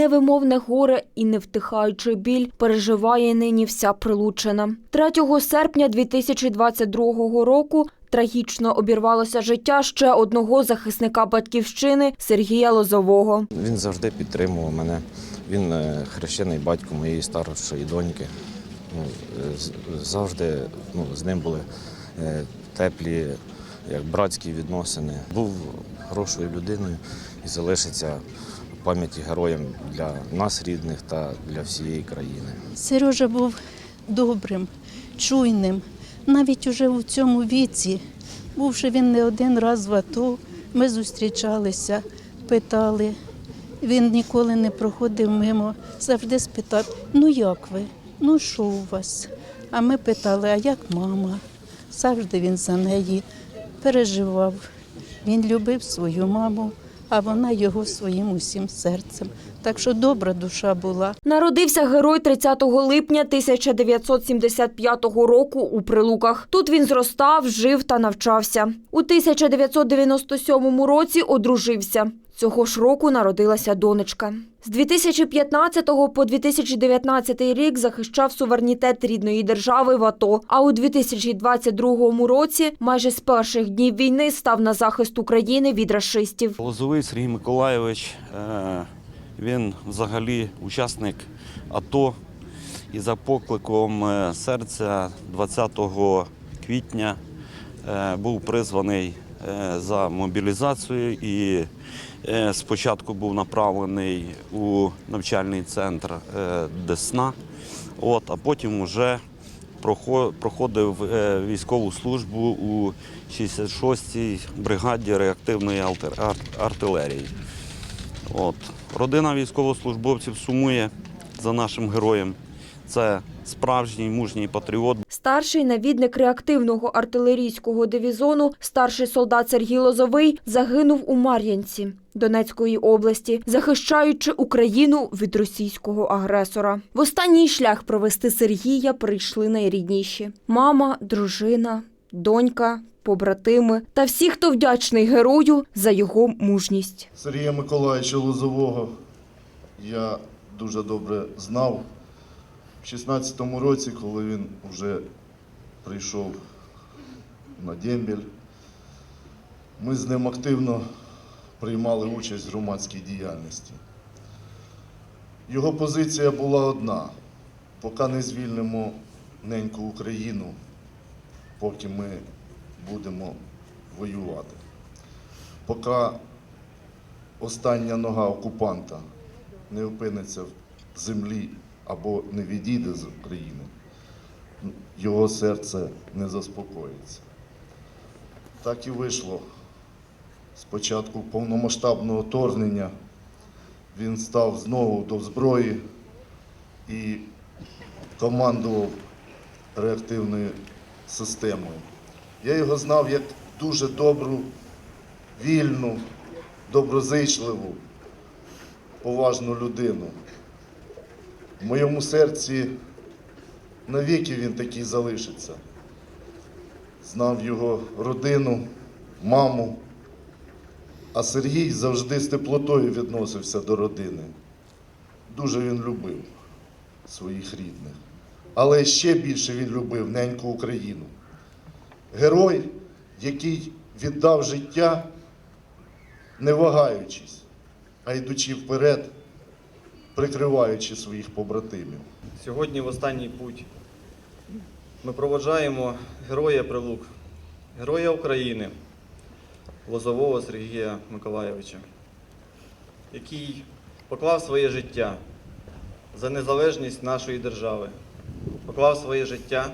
Невимовне горе і невтихаючий біль переживає нині вся Прилуччина. 3 серпня 2022 року трагічно обірвалося життя ще одного захисника батьківщини Сергія Лозового. Він завжди підтримував мене. Він е, хрещений батько моєї старшої доньки. Ну, завжди ну, з ним були е, теплі, як братські відносини. Був хорошою людиною і залишиться пам'яті героєм для нас рідних та для всієї країни. Сережа був добрим, чуйним. Навіть уже у цьому віці, бувши він не один раз в АТО, ми зустрічалися, питали. Він ніколи не проходив мимо, завжди спитав: ну як ви? Ну що у вас? А ми питали, а як мама? Завжди він за неї переживав. Він любив свою маму, а вона його своїм усім серцем. Так що добра душа була. Народився герой 30 липня 1975 року у Прилуках. Тут він зростав, жив та навчався. У 1997 році одружився. Цього ж року народилася донечка. З 2015 по 2019 рік захищав суверенітет рідної держави в АТО. А у 2022 році, майже з перших днів війни, став на захист України від рашистів. Лозовий Сергій Миколайович, е, він взагалі учасник АТО і за покликом е, серця 20 квітня е, був призваний за мобілізацію і е, спочатку був направлений у навчальний центр е, Десна, от, а потім вже проходив е, військову службу у 66-й бригаді реактивної артилерії. От. Родина військовослужбовців сумує за нашим героєм. Це справжній мужній патріот. Старший навідник реактивного артилерійського дивізону, старший солдат Сергій Лозовий, загинув у Мар'янці Донецької області, захищаючи Україну від російського агресора. В останній шлях провести Сергія прийшли найрідніші: мама, дружина, донька, побратими та всі, хто вдячний герою за його мужність. Сергія Миколаївича Лозового я дуже добре знав. В 16-му році, коли він вже прийшов на дембель, ми з ним активно приймали участь в громадській діяльності. Його позиція була одна: поки не звільнимо неньку Україну, поки ми будемо воювати. Поки остання нога окупанта не опиниться в землі або не відійде з України, його серце не заспокоїться. Так і вийшло. Спочатку повномасштабного вторгнення він став знову до зброї і командував реактивною системою. Я його знав як дуже добру, вільну, доброзичливу, поважну людину. В моєму серці навіки він такий залишиться. Знав його родину, маму, а Сергій завжди з теплотою відносився до родини. Дуже він любив своїх рідних. Але ще більше він любив неньку Україну. Герой, який віддав життя не вагаючись, а йдучи вперед, прикриваючи своїх побратимів. Сьогодні в останній путь ми проводжаємо героя Прилук, героя України, Лозового Сергія Миколайовича, який поклав своє життя за незалежність нашої держави, поклав своє життя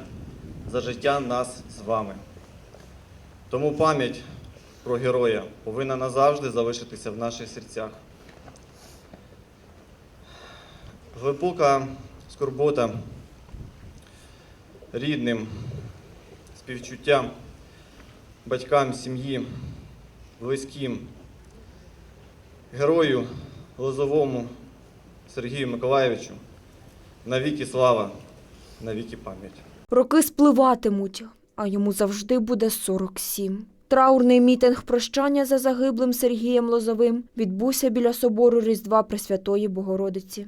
за життя нас з вами. Тому пам'ять про героя повинна назавжди залишитися в наших серцях. Глибока скорбота рідним, співчуття батькам, сім'ї, близьким, герою Лозовому Сергію Миколаєвичу. Навіки слава, навіки пам'ять. Роки спливатимуть, а йому завжди буде 47. Траурний мітинг прощання за загиблим Сергієм Лозовим відбувся біля собору Різдва Пресвятої Богородиці.